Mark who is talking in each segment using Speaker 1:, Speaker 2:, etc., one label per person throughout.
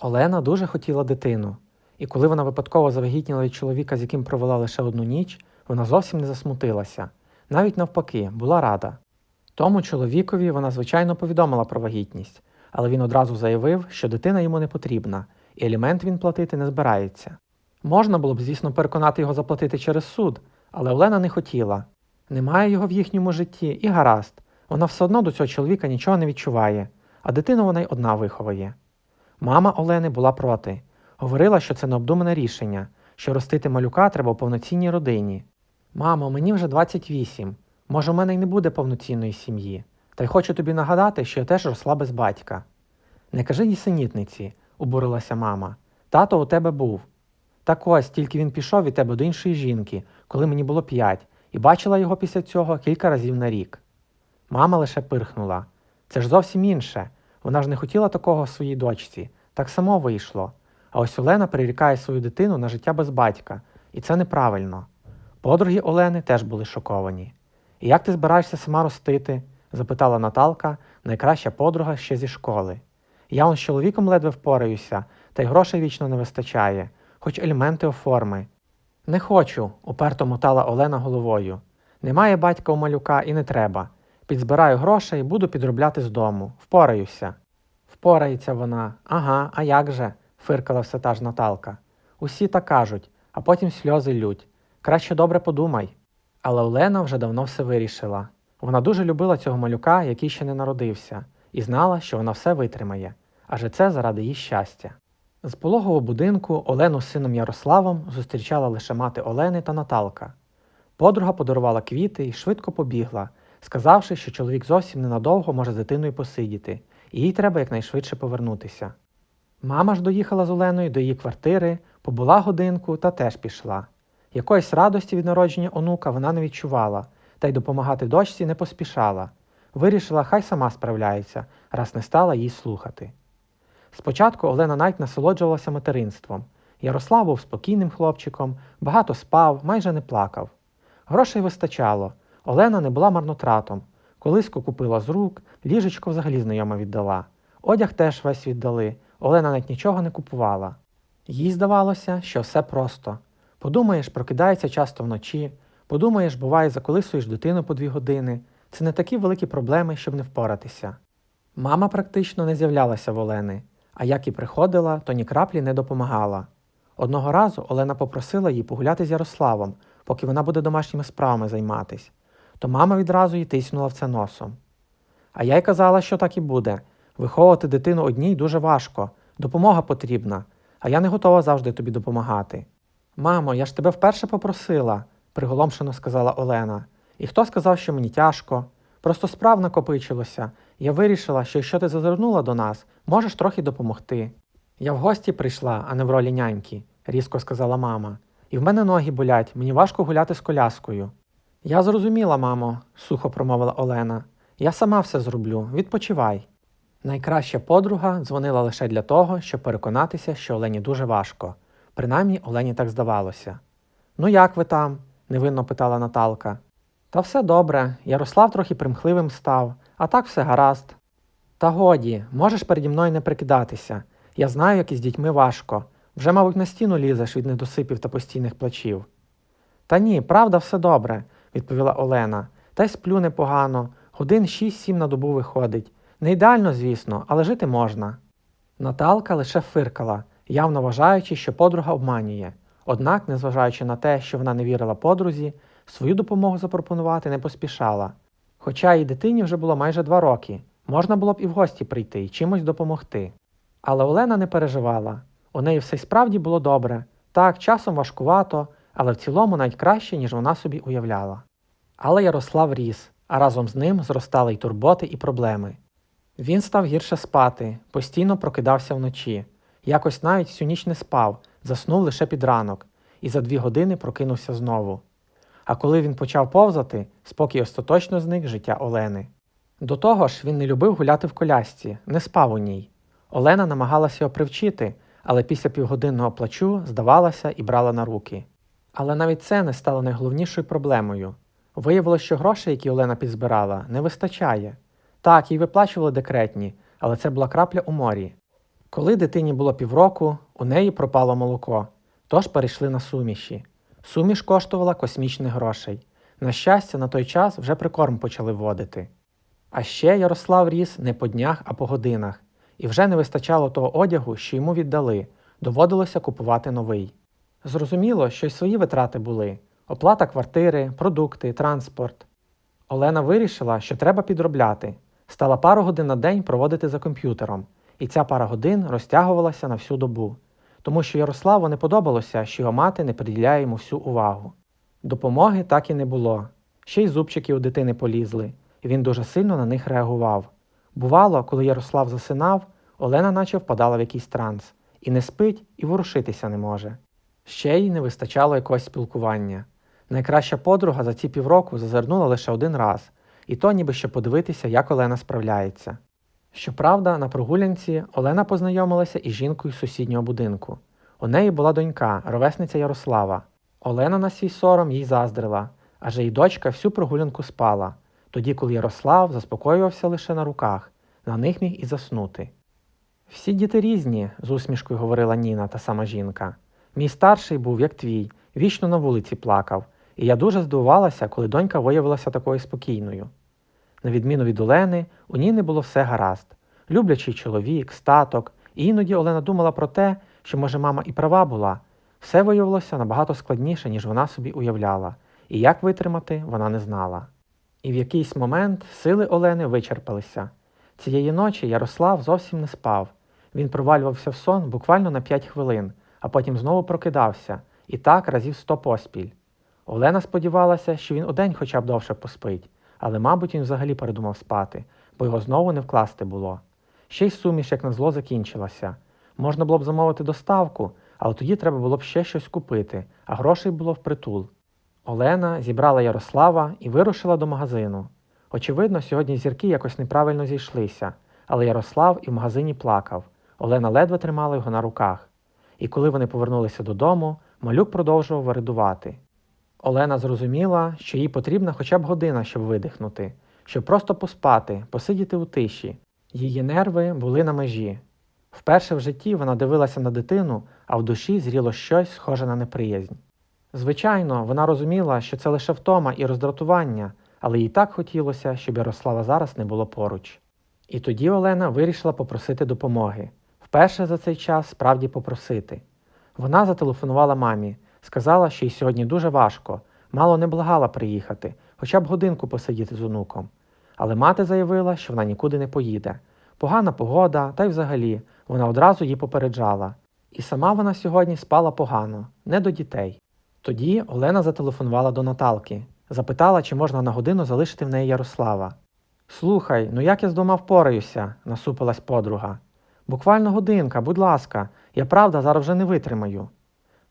Speaker 1: Олена дуже хотіла дитину, і коли вона випадково завагітніла від чоловіка, з яким провела лише одну ніч, вона зовсім не засмутилася, навіть навпаки, була рада. Тому чоловікові вона, звичайно, повідомила про вагітність, але він одразу заявив, що дитина йому не потрібна, і алімент він платити не збирається. Можна було б, звісно, переконати його заплатити через суд, але Олена не хотіла. Немає його в їхньому житті, і гаразд, вона все одно до цього чоловіка нічого не відчуває, а дитину вона й одна виховає. Мама Олени була проти. Говорила, що це необдумане рішення, що ростити малюка треба у повноцінній родині. Мамо, мені вже 28. Може, у мене й не буде повноцінної сім'ї. Та й хочу тобі нагадати, що я теж росла без батька. Не кажи нісенітниці, обурилася мама. Тато у тебе був. Так ось, тільки він пішов від тебе до іншої жінки, коли мені було п'ять, і бачила його після цього кілька разів на рік. Мама лише пирхнула. Це ж зовсім інше. Вона ж не хотіла такого своїй дочці. Так само вийшло. А ось Олена прирікає свою дитину на життя без батька, і це неправильно. Подруги Олени теж були шоковані. І як ти збираєшся сама ростити? запитала Наталка, найкраща подруга ще зі школи. Я он з чоловіком ледве впораюся, та й грошей вічно не вистачає, хоч елементи оформи. Не хочу, уперто мотала Олена головою. Немає батька у малюка і не треба. Підзбираю грошей, буду підробляти з дому. Впораюся. Впорається вона. Ага, а як же? фиркала все та ж Наталка. Усі так кажуть, а потім сльози лють. Краще добре подумай. Але Олена вже давно все вирішила. Вона дуже любила цього малюка, який ще не народився, і знала, що вона все витримає, адже це заради її щастя. З пологового будинку Олену з сином Ярославом зустрічала лише мати Олени та Наталка. Подруга подарувала квіти і швидко побігла, сказавши, що чоловік зовсім ненадовго може з дитиною посидіти, і їй треба якнайшвидше повернутися. Мама ж доїхала з Оленою до її квартири, побула годинку та теж пішла. Якоїсь радості від народження онука вона не відчувала, та й допомагати дочці не поспішала. Вирішила, хай сама справляється, раз не стала їй слухати. Спочатку Олена навіть насолоджувалася материнством. Ярослав був спокійним хлопчиком, багато спав, майже не плакав. Грошей вистачало. Олена не була марнотратом. Колиску купила з рук, ліжечко взагалі знайома віддала. Одяг теж весь віддали. Олена навіть нічого не купувала. Їй здавалося, що все просто. Подумаєш, прокидається часто вночі, подумаєш, буває, заколисуєш дитину по дві години. Це не такі великі проблеми, щоб не впоратися. Мама практично не з'являлася в Олени, а як і приходила, то ні краплі не допомагала. Одного разу Олена попросила її погуляти з Ярославом, поки вона буде домашніми справами займатись, то мама відразу їй тиснула в це носом. А я й казала, що так і буде. Виховувати дитину одній дуже важко, допомога потрібна, а я не готова завжди тобі допомагати. Мамо, я ж тебе вперше попросила, приголомшено сказала Олена. І хто сказав, що мені тяжко? Просто справ накопичилося. Я вирішила, що якщо ти зазирнула до нас, можеш трохи допомогти. Я в гості прийшла, а не в ролі няньки, різко сказала мама. І в мене ноги болять, мені важко гуляти з коляскою. Я зрозуміла, мамо, сухо промовила Олена. Я сама все зроблю, відпочивай. Найкраща подруга дзвонила лише для того, щоб переконатися, що Олені дуже важко. Принаймні Олені так здавалося. Ну, як ви там? невинно питала Наталка. Та все добре, Ярослав трохи примхливим став, а так все гаразд. Та годі, можеш переді мною не прикидатися. Я знаю, як із дітьми важко. Вже, мабуть, на стіну лізеш від недосипів та постійних плачів. Та ні, правда, все добре, відповіла Олена. Та й сплю непогано, годин 6-7 на добу виходить. Не ідеально, звісно, але жити можна. Наталка лише фиркала, явно вважаючи, що подруга обманює. Однак, незважаючи на те, що вона не вірила подрузі, свою допомогу запропонувати не поспішала. Хоча їй дитині вже було майже два роки, можна було б і в гості прийти і чимось допомогти. Але Олена не переживала. У неї все й справді було добре. Так, часом важкувато, але в цілому навіть краще, ніж вона собі уявляла. Але Ярослав ріс, а разом з ним зростали й турботи, і проблеми. Він став гірше спати, постійно прокидався вночі. Якось навіть всю ніч не спав, заснув лише під ранок, і за дві години прокинувся знову. А коли він почав повзати, спокій остаточно зник життя Олени. До того ж, він не любив гуляти в колясці, не спав у ній. Олена намагалася його привчити, але після півгодинного плачу здавалася і брала на руки. Але навіть це не стало найголовнішою проблемою. Виявилося, що грошей, які Олена підзбирала, не вистачає. Так, їй виплачували декретні, але це була крапля у морі. Коли дитині було півроку, у неї пропало молоко, тож перейшли на суміші. Суміш коштувала космічних грошей. На щастя, на той час вже прикорм почали вводити. А ще Ярослав ріс не по днях, а по годинах, і вже не вистачало того одягу, що йому віддали, доводилося купувати новий. Зрозуміло, що й свої витрати були: оплата квартири, продукти, транспорт. Олена вирішила, що треба підробляти. Стала пару годин на день проводити за комп'ютером, і ця пара годин розтягувалася на всю добу, тому що Ярославу не подобалося, що його мати не приділяє йому всю увагу. Допомоги так і не було. Ще й зубчики у дитини полізли, і він дуже сильно на них реагував. Бувало, коли Ярослав засинав, Олена наче впадала в якийсь транс, і не спить, і ворушитися не може. Ще й не вистачало якогось спілкування. Найкраща подруга за ці півроку зазирнула лише один раз, і то ніби щоб подивитися, як Олена справляється. Щоправда, на прогулянці Олена познайомилася із жінкою з сусіднього будинку. У неї була донька, ровесниця Ярослава. Олена на свій сором їй заздрила, адже її дочка всю прогулянку спала, тоді, коли Ярослав заспокоювався лише на руках, на них міг і заснути. Всі діти різні, з усмішкою говорила Ніна, та сама жінка. Мій старший був, як твій, вічно на вулиці плакав, і я дуже здивувалася, коли донька виявилася такою спокійною. На відміну від Олени, у Ніни було все гаразд. Люблячий чоловік, статок, і іноді Олена думала про те, що, може, мама і права була. Все виявилося набагато складніше, ніж вона собі уявляла, і як витримати вона не знала. І в якийсь момент сили Олени вичерпалися. Цієї ночі Ярослав зовсім не спав. Він провалювався в сон буквально на 5 хвилин, а потім знову прокидався, і так разів сто поспіль. Олена сподівалася, що він удень хоча б довше поспить, але, мабуть, він взагалі передумав спати, бо його знову не вкласти було. Ще й суміш, як назло, закінчилася. Можна було б замовити доставку, але тоді треба було б ще щось купити, а грошей було впритул. Олена зібрала Ярослава і вирушила до магазину. Очевидно, сьогодні зірки якось неправильно зійшлися, але Ярослав і в магазині плакав. Олена ледве тримала його на руках. І коли вони повернулися додому, малюк продовжував виридувати. Олена зрозуміла, що їй потрібна хоча б година, щоб видихнути, щоб просто поспати, посидіти у тиші. Її нерви були на межі. Вперше в житті вона дивилася на дитину, а в душі зріло щось схоже на неприязнь. Звичайно, вона розуміла, що це лише втома і роздратування, але їй так хотілося, щоб Ярослава зараз не було поруч. І тоді Олена вирішила попросити допомоги. Вперше за цей час справді попросити. Вона зателефонувала мамі, сказала, що їй сьогодні дуже важко, мало не благала приїхати, хоча б годинку посидіти з онуком. Але мати заявила, що вона нікуди не поїде. Погана погода, та й взагалі вона одразу її попереджала. І сама вона сьогодні спала погано, не до дітей. Тоді Олена зателефонувала до Наталки, запитала, чи можна на годину залишити в неї Ярослава. Слухай, ну як я з дома впораюся, насупилась подруга. Буквально годинка, будь ласка, я правда зараз вже не витримаю.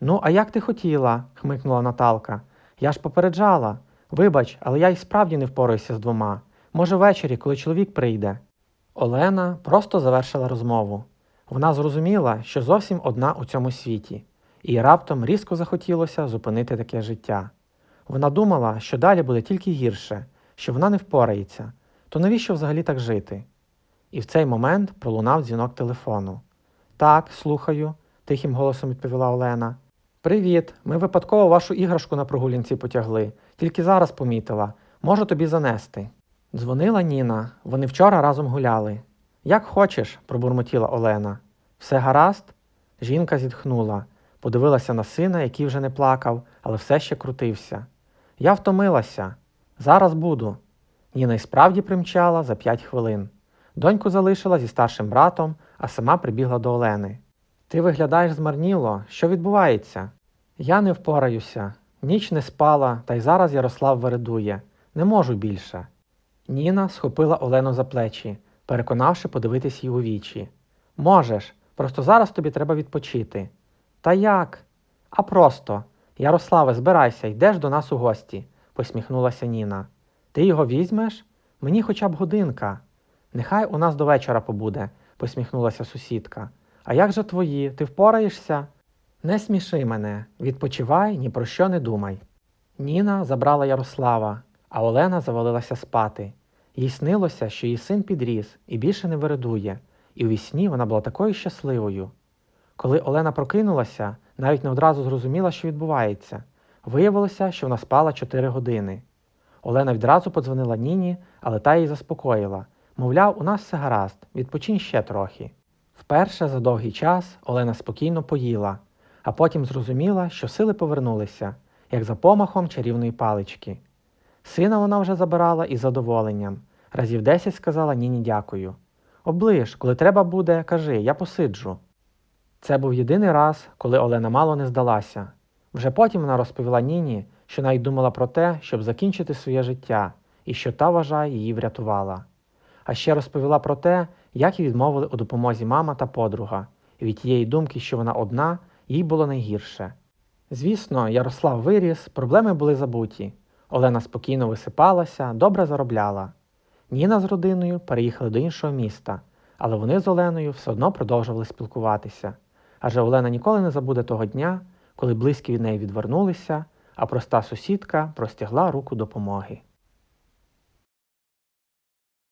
Speaker 1: Ну, а як ти хотіла, хмикнула Наталка. Я ж попереджала. Вибач, але я й справді не впораюся з двома. Може, ввечері, коли чоловік прийде. Олена просто завершила розмову. Вона зрозуміла, що зовсім одна у цьому світі, і раптом різко захотілося зупинити таке життя. Вона думала, що далі буде тільки гірше, що вона не впорається, то навіщо взагалі так жити? І в цей момент пролунав дзвінок телефону. Так, слухаю, тихим голосом відповіла Олена. Привіт, ми випадково вашу іграшку на прогулянці потягли, тільки зараз помітила. Можу тобі занести. Дзвонила Ніна, вони вчора разом гуляли. Як хочеш, пробурмотіла Олена. Все гаразд? Жінка зітхнула, подивилася на сина, який вже не плакав, але все ще крутився. Я втомилася. Зараз буду. Ніна й справді примчала за п'ять хвилин. Доньку залишила зі старшим братом, а сама прибігла до Олени. Ти виглядаєш змарніло, що відбувається? Я не впораюся, ніч не спала, та й зараз Ярослав вередує. Не можу більше. Ніна схопила Олену за плечі, переконавши подивитись їй у вічі. Можеш, просто зараз тобі треба відпочити. Та як? А просто. Ярославе, збирайся, йдеш до нас у гості, посміхнулася Ніна. Ти його візьмеш? Мені хоча б годинка. Нехай у нас до вечора побуде, посміхнулася сусідка. А як же твої? Ти впораєшся? Не сміши мене, відпочивай, ні про що не думай. Ніна забрала Ярослава, а Олена завалилася спати. Їй снилося, що її син підріс і більше не виридує, і у вісні вона була такою щасливою. Коли Олена прокинулася, навіть не одразу зрозуміла, що відбувається. Виявилося, що вона спала 4 години. Олена відразу подзвонила Ніні, але та її заспокоїла. Мовляв, у нас все гаразд, відпочинь ще трохи. Вперше за довгий час Олена спокійно поїла, а потім зрозуміла, що сили повернулися, як за помахом чарівної палички. Сина вона вже забирала із задоволенням. Разів десять сказала Ніні дякую. Оближ, коли треба буде, кажи, я посиджу. Це був єдиний раз, коли Олена мало не здалася. Вже потім вона розповіла Ніні, що навіть думала про те, щоб закінчити своє життя, і що та вважає її врятувала. А ще розповіла про те, як їй відмовили у допомозі мама та подруга, і від тієї думки, що вона одна, їй було найгірше. Звісно, Ярослав виріс, проблеми були забуті. Олена спокійно висипалася, добре заробляла. Ніна з родиною переїхали до іншого міста, але вони з Оленою все одно продовжували спілкуватися. Адже Олена ніколи не забуде того дня, коли близькі від неї відвернулися, а проста сусідка простягла руку допомоги.